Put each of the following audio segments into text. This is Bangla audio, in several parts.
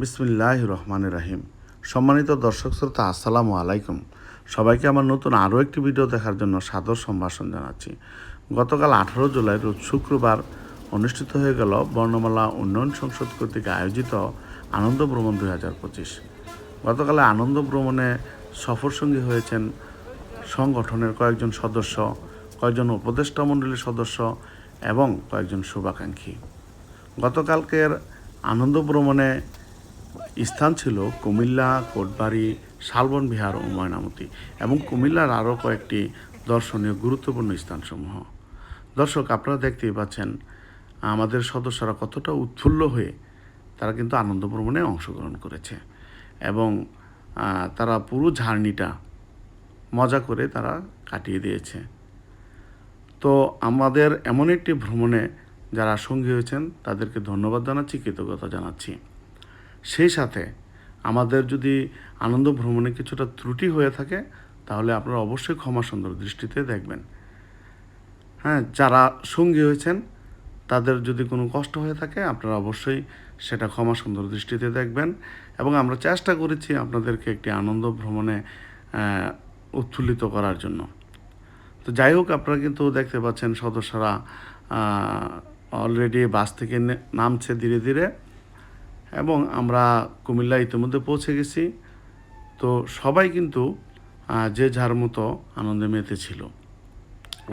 বিসমিল্লাহ রহমান রাহিম সম্মানিত দর্শক শ্রোতা, আসসালামু আলাইকুম। সবাইকে আমার নতুন আরও একটি ভিডিও দেখার জন্য সাদর সম্ভাষণ জানাচ্ছি। গতকাল আঠারো জুলাই, রোজ শুক্রবার অনুষ্ঠিত হয়ে গেল বর্ণমালা উন্নয়ন সংসদ কর্তৃক আয়োজিত আনন্দ ভ্রমণ দুই হাজার পঁচিশ। গতকালে আনন্দ ভ্রমণে সফরসঙ্গী হয়েছেন সংগঠনের কয়েকজন সদস্য, কয়েকজন উপদেষ্টা মণ্ডলীর সদস্য এবং কয়েকজন শুভাকাঙ্ক্ষী। গতকালকের আনন্দ ভ্রমণে স্থান ছিল কুমিল্লা, কোটবাড়ি, শালবন বিহার ও ময়নামতি এবং কুমিল্লার আরও কয়েকটি দর্শনীয় গুরুত্বপূর্ণ স্থানসমূহ। দর্শক, আপনারা দেখতেই পাচ্ছেন, আমাদের সদস্যরা কতটা উৎফুল্ল হয়ে তারা কিন্তু আনন্দ ভ্রমণে অংশগ্রহণ করেছে এবং তারা পুরো জার্নিটা মজা করে তারা কাটিয়ে দিয়েছে। তো আমাদের এমন একটি ভ্রমণে যারা সঙ্গী হয়েছেন, তাদেরকে ধন্যবাদ জানাচ্ছি, কৃতজ্ঞতা জানাচ্ছি। সেই সাথে আমাদের যদি আনন্দ ভ্রমণে কিছুটা ত্রুটি হয়ে থাকে তাহলে আপনারা অবশ্যই ক্ষমা সুন্দর দৃষ্টিতে দেখবেন। হ্যাঁ যারা সঙ্গী হয়েছেন তাদের যদি কোনো কষ্ট হয়ে থাকে আপনারা অবশ্যই সেটা ক্ষমা সুন্দর দৃষ্টিতে দেখবেন এবং আমরা চেষ্টা করেছি আপনাদেরকে একটি আনন্দ ভ্রমণে আহ, উৎফুল্লিত করার জন্য। তো যাই হোক আপনারা কিন্তু দেখতে পাচ্ছেন সদস্যরা অলরেডি বাস থেকে নামছে ধীরে ধীরে। এবং আমরা কুমিল্লা ইতিমধ্যে পৌঁছে গেছি। তো সবাই কিন্তু যে যার মতো আনন্দে মেতেছিল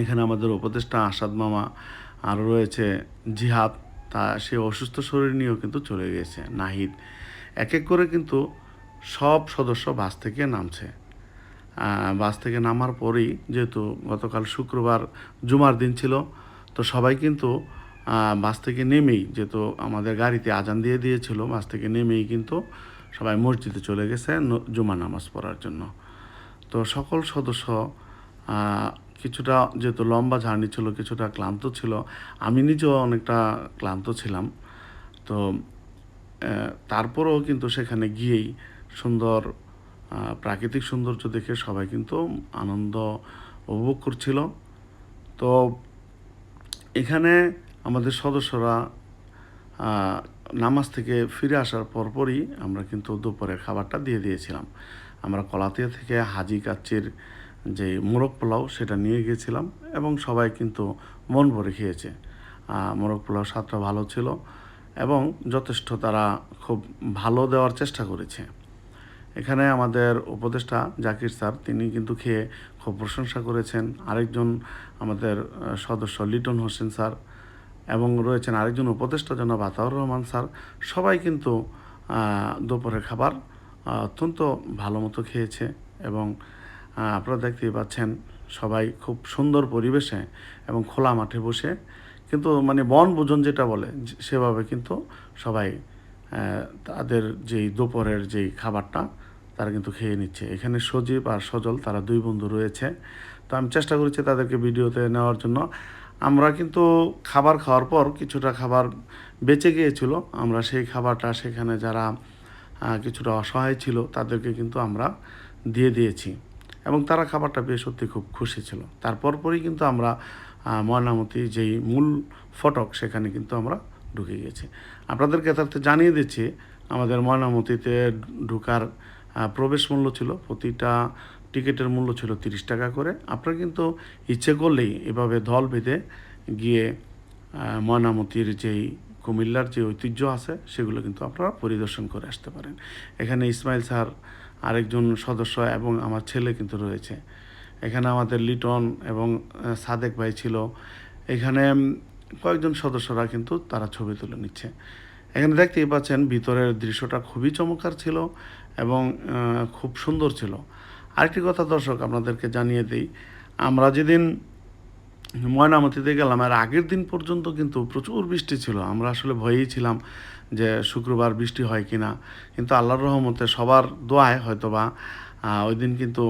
এখানে আমাদের উপদেষ্টা আসাদ মামা আরও রয়েছে জিহাদ, তা সে অসুস্থ শরীর নিয়েও কিন্তু চলে গেছে, নাহিদ। এক এক করে কিন্তু সব সদস্য বাস থেকে নামছে। বাস থেকে নামার পরেই যেহেতু গতকাল শুক্রবার জুমার দিন ছিল, তো সবাই কিন্তু বাস থেকে নেমেই যেহেতু আমাদের গাড়িতে আজান দিয়ে দিয়েছিল, বাস থেকে নেমেই কিন্তু সবাই মসজিদে চলে গেছে জুমা নামাজ পড়ার জন্য। তো সকল সদস্য কিছুটা যেহেতু লম্বা জার্নি ছিল, কিছুটা ক্লান্ত ছিল, আমি নিজেও অনেকটা ক্লান্ত ছিলাম। তো তারপরেও কিন্তু সেখানে গিয়েই সুন্দর প্রাকৃতিক সৌন্দর্য দেখে সবাই কিন্তু আনন্দ উপভোগ করছিল। তো, এখানে আমাদের সদস্যরা নামাজ থেকে ফিরে আসার পরপরই আমরা কিন্তু দুপুরের খাবারটা দিয়ে দিয়েছিলাম। আমরা কলাতিয়া থেকে হাজি কাচ্চির যে মোরগ পোলাও সেটা নিয়ে গিয়েছিলাম এবং সবাই কিন্তু মন ভরে খেয়েছে। মোরগ পোলাও স্বাদটা ভালো ছিল এবং যথেষ্ট তারা খুব ভালো দেওয়ার চেষ্টা করেছে। এখানে আমাদের উপদেষ্টা জাকির স্যার, তিনি কিন্তু খেয়ে খুব প্রশংসা করেছেন। আরেকজন আমাদের সদস্য লিটন হোসেন স্যার এবং রয়েছেন আরেকজন উপদেষ্টা, জনাব আতাউর রহমান স্যার। সবাই কিন্তু দুপুরের খাবার অত্যন্ত ভালো মতো খেয়েছে এবং আপনারা দেখতেই পাচ্ছেন সবাই খুব সুন্দর পরিবেশে এবং খোলা মাঠে বসে। কিন্তু মানে বনভোজন যেটা বলে সেভাবে কিন্তু সবাই তাদের যেই দুপুরের যেই খাবারটা তারা কিন্তু খেয়ে নিচ্ছে। এখানে সজীব আর সজল, তারা দুই বন্ধু রয়েছে। তো আমি চেষ্টা করেছি তাদেরকে ভিডিওতে নেওয়ার জন্য। আমরা কিন্তু খাবার খাওয়ার পর কিছুটা খাবার বেঁচে গিয়েছিল। আমরা সেই খাবারটা সেখানে যারা কিছুটা অসহায় ছিল তাদেরকে কিন্তু আমরা দিয়ে দিয়েছি। এবং তারা খাবারটা পেয়ে সত্যি খুব খুশি ছিল। তারপর পরই কিন্তু আমরা ময়নামতি যেই মূল ফটক সেখানে কিন্তু আমরা ঢুকে গেছি আপনাদেরকে তাতে জানিয়ে দিচ্ছি, আমাদের ময়নামতিতে ঢুকার প্রবেশ মূল্য ছিল প্রতিটা টিকিটের মূল্য ছিল তিরিশ টাকা করে। আপনারা কিন্তু ইচ্ছে করলেই এভাবে দল বেঁধে গিয়ে ময়নামতির যেই কুমিল্লার যে ঐতিহ্য আছে, সেগুলো কিন্তু আপনারা পরিদর্শন করে আসতে পারেন। এখানে ইসমাইল স্যার আরেকজন সদস্য এবং আমার ছেলে কিন্তু রয়েছে। এখানে আমাদের লিটন এবং সাদেক ভাই ছিল। এখানে কয়েকজন সদস্যরা কিন্তু তারা ছবি তুলে নিচ্ছে। এখানে দেখতেই পাচ্ছেন ভিতরের দৃশ্যটা খুবই চমৎকার ছিল এবং খুব সুন্দর ছিল। আরেকটি কথা দর্শক আপনাদেরকে জানিয়ে দিই, আমরা যেদিন ময়নামতিতে গেলাম আর আগের দিন পর্যন্ত কিন্তু প্রচুর বৃষ্টি ছিল। আমরা আসলে ভয়েই ছিলাম যে শুক্রবার বৃষ্টি হয় কি না কিন্তু আল্লাহর রহমতে সবার দোয়ায় হয়তো বা ওই দিন কিন্তু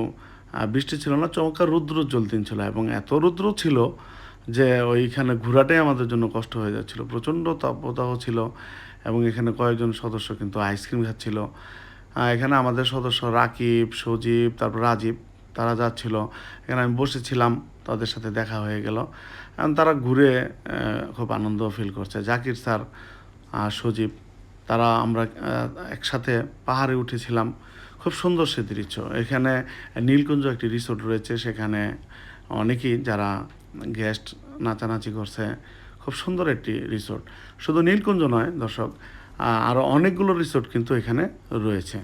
বৃষ্টি ছিল না, চমৎকার রুদ্রোজ্জ্বল দিন ছিল এবং এত রুদ্র ছিল যে ওইখানে ঘোরাটাই আমাদের জন্য কষ্ট হয়ে যাচ্ছিল। প্রচণ্ড তাপদাহ ছিল এবং এখানে কয়েকজন সদস্য কিন্তু আইসক্রিম খাচ্ছিল। এখানে আমাদের সদস্য রাকিব, সজীব, তারপর রাজীব, তারা যাচ্ছিল। এখানে আমি বসেছিলাম, তাদের সাথে দেখা হয়ে গেল। এখন তারা ঘুরে খুব আনন্দ ফিল করছে। জাকির স্যার আর সজীব, তারা আমরা একসাথে পাহাড়ে উঠেছিলাম। খুব সুন্দর সে দৃশ্য। এখানে নীলকুঞ্জ একটি রিসোর্ট রয়েছে। সেখানে অনেকেই যারা গেস্ট নাচানাচি করছে, খুব সুন্দর একটি রিসোর্ট শুধু নীলকুঞ্জ নয়, দর্শক আরও অনেকগুলো রিসোর্ট কিন্তু এখানে রয়েছে।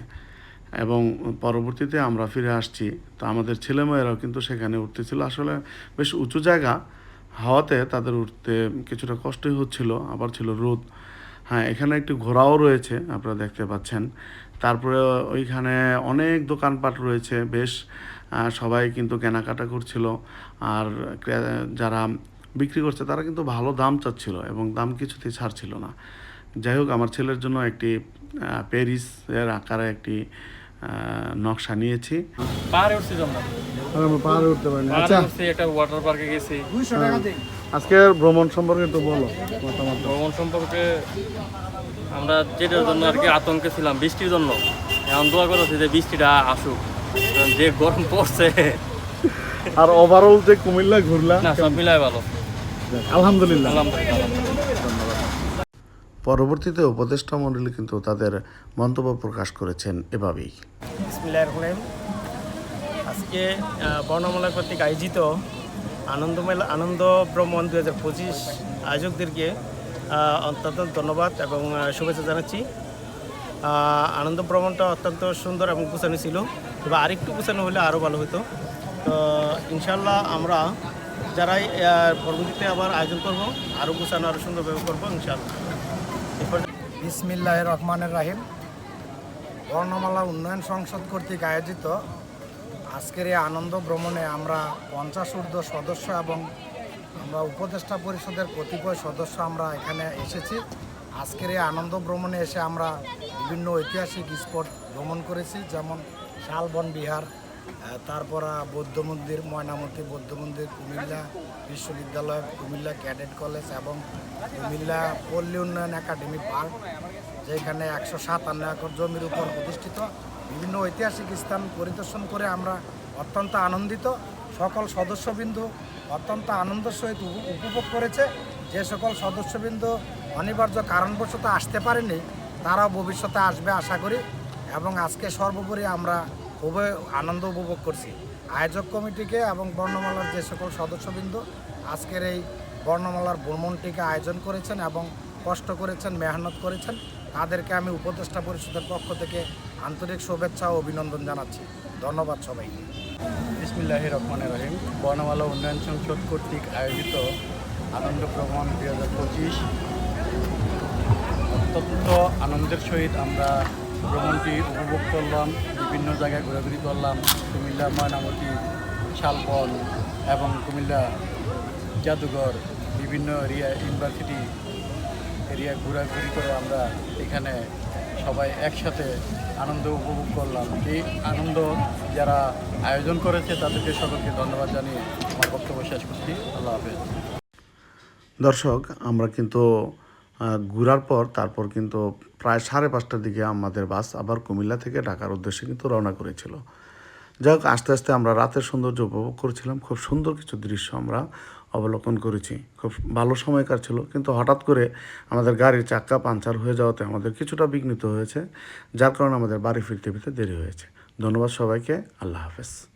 এবং পরবর্তীতে আমরা ফিরে আসছি। তো আমাদের ছেলেমেয়েরাও কিন্তু সেখানে উঠতেছিল। আসলে বেশ উঁচু জায়গা। হাওয়াতে তাদের উঠতে কিছুটা কষ্টই হচ্ছিল। আবার ছিল রোদ। হ্যাঁ এখানে একটি ঘোড়াও রয়েছে, আপনারা দেখতে পাচ্ছেন। তারপরে ওইখানে অনেক দোকানপাট রয়েছে। বেশ সবাই কিন্তু কেনাকাটা করছিল। আর যারা বিক্রি করছে, তারা কিন্তু ভালো দাম চাচ্ছিল এবং দাম কিছুতেই ছাড়ছিল না। যাই হোক আমার ছেলের জন্য একটি প্যারিস এর আকারে একটি নকশা নিয়েছি। পাহাড়ে উঠছি তো আমরা। আমরা পাহাড়ে উঠতে পারিনি। পাহাড়ে একটা ওয়াটার পার্কে গেছি। আজকের ভ্রমণ সম্পর্কে একটু বলো ভ্রমণ সম্পর্কে আমরা যেটার জন্য আর কি আতঙ্কে ছিলাম বৃষ্টির জন্য। এখন দোয়া করেছি যে বৃষ্টিটা আসুক যে গরম পড়ছে। আর ওভারঅল যে কুমিল্লা ঘুরলা না সব মিলায় ভালো। আলহামদুলিল্লাহ। আলহামদুলিল্লাহ। পরবর্তীতে উপদেষ্টা মণ্ডলী কিন্তু তাদের মন্তব্য প্রকাশ করেছেন এভাবেই। আজকে বর্ণমালা কর্তৃক আয়োজিত আনন্দমেলা আনন্দ ভ্রমণ দু হাজার পঁচিশ আয়োজকদেরকে অত্যন্ত ধন্যবাদ এবং শুভেচ্ছা জানাচ্ছি। আনন্দ ভ্রমণটা অত্যন্ত সুন্দর এবং গুছানো ছিল। তবে আরেকটু গুছানো হলে আরও ভালো হতো। তো ইনশাল্লাহ আমরা যারাই পরবর্তীতে আবার আয়োজন করব আরও গুছানো আরও সুন্দরভাবে করব ইনশাল্লাহ বিসমিল্লাহ রহমানের রাহিম। বর্ণমালা উন্নয়ন সংসদ কর্তৃক আয়োজিত আজকের এই আনন্দ ভ্রমণে আমরা পঞ্চাশ ঊর্ধ্ব সদস্য এবং আমরা উপদেষ্টা পরিষদের কতিপয় সদস্য আমরা এখানে এসেছি। আজকের এই আনন্দ ভ্রমণে এসে আমরা বিভিন্ন ঐতিহাসিক স্পট ভ্রমণ করেছি, যেমন শালবন বিহার তারপর বৌদ্ধ মন্দির, ময়নামতি বৌদ্ধ মন্দির, কুমিল্লা বিশ্ববিদ্যালয়, কুমিল্লা ক্যাডেট কলেজ এবং কুমিল্লা পল্লী উন্নয়ন একাডেমি পার্ক, যেখানে একশো সাতান্ন একর জমির উপর প্রতিষ্ঠিত বিভিন্ন ঐতিহাসিক স্থান পরিদর্শন করে আমরা অত্যন্ত আনন্দিত। সকল সদস্যবৃন্দু অত্যন্ত আনন্দের সহিত উপ- উপভোগ করেছে। যে সকল সদস্যবৃন্দ অনিবার্য কারণবশত আসতে পারেনি তারাও ভবিষ্যতে আসবে আশা করি এবং আজকে সর্বোপরি আমরা খুবই আনন্দ উপভোগ করছি। আয়োজক কমিটিকে এবং বর্ণমালার যে সকল সদস্যবৃন্দ আজকের এই বর্ণমালার ভ্রমণটিকে আয়োজন করেছেন এবং কষ্ট করেছেন, মেহনত করেছেন, তাদেরকে আমি উপদেষ্টা পরিষদের পক্ষ থেকে আন্তরিক শুভেচ্ছা ও অভিনন্দন জানাচ্ছি। ধন্যবাদ সবাইকে। বিসমিল্লাহ রহমান রহিম। বর্ণমালা উন্নয়ন সংসদ কর্তৃক আয়োজিত আনন্দ ভ্রমণ দুই হাজার পঁচিশ। অত্যন্ত আনন্দের সহিত আমরা ভ্রমণটি উপভোগ করলাম। বিভিন্ন জায়গায় ঘোরাঘুরি করলাম। কুমিল্লা, ময়নামতি শালবন এবং কুমিল্লা জাদুঘর, বিভিন্ন এরিয়া, ইউনিভার্সিটি এরিয়া ঘোরাঘুরি করে আমরা এখানে সবাই একসাথে আনন্দ উপভোগ করলাম। এই আনন্দ যারা আয়োজন করেছে, তাদেরকে সকলকে ধন্যবাদ জানিয়ে আমার বক্তব্য শেষ করছি। আল্লাহ হাফেজ। দর্শক, আমরা কিন্তু ঘোরার পর তারপর কিন্তু প্রায় সাড়ে পাঁচটার দিকে আমাদের বাস আবার কুমিল্লা থেকে ঢাকার উদ্দেশ্যে কিন্তু রওনা করেছিল। যাই হোক, আস্তে আস্তে আমরা রাতের সৌন্দর্য উপভোগ করেছিলাম। খুব সুন্দর কিছু দৃশ্য আমরা অবলোকন করেছি। খুব ভালো সময় কাটছিল, কিন্তু হঠাৎ করে আমাদের গাড়ির চাক্কা পাঞ্চার হয়ে যাওয়াতে আমাদের কিছুটা বিঘ্নিত হয়েছে, যার কারণে আমাদের বাড়ি ফিরতে ফিরতে দেরি হয়েছে। ধন্যবাদ সবাইকে, আল্লাহ হাফেজ।